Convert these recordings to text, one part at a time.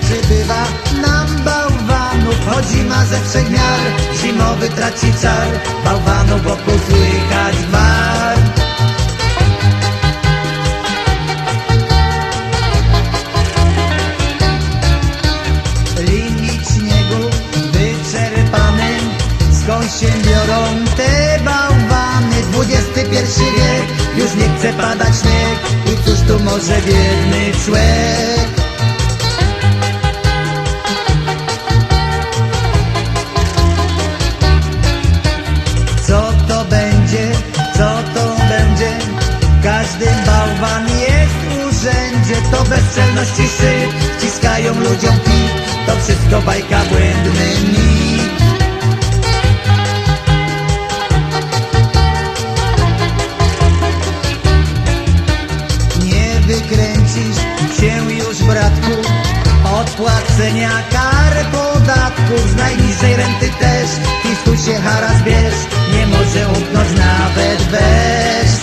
przybywa nam bałwanów Chodzi ma ze trzech miar, zimowy traci czar. Bałwanów wokół słychać gwar Limit śniegu wyczerpany. Skąd się biorą te bałwany? XXI wiek. Już nie chce padać śnieg I cóż tu może biedny człowiek? Co to będzie? Co to będzie? Każdy bałwan jest w urzędzie To bezczelność i szyb Wciskają ludziom kit To wszystko bajka błędny Nie wykręcisz się już bratku. Od płacenia kar podatków Z najniższej renty też. Fisku się haras bierz Nie może umknąć nawet bez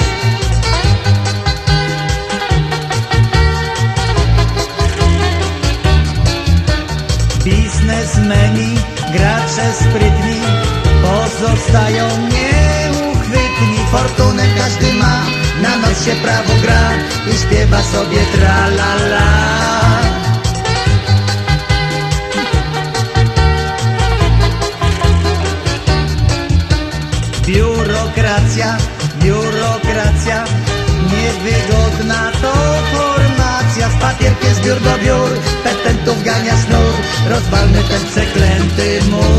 Biznesmeni, gracze sprytni Pozostają nieuchwytni. Fortunę każdy ma Na noc się prawo gra I śpiewa sobie tra la la. Biurokracja, biurokracja Niewygodna to formacja. Z papierkiem z biur do biur Petentów gania sznur Rozwalmy ten przeklęty mur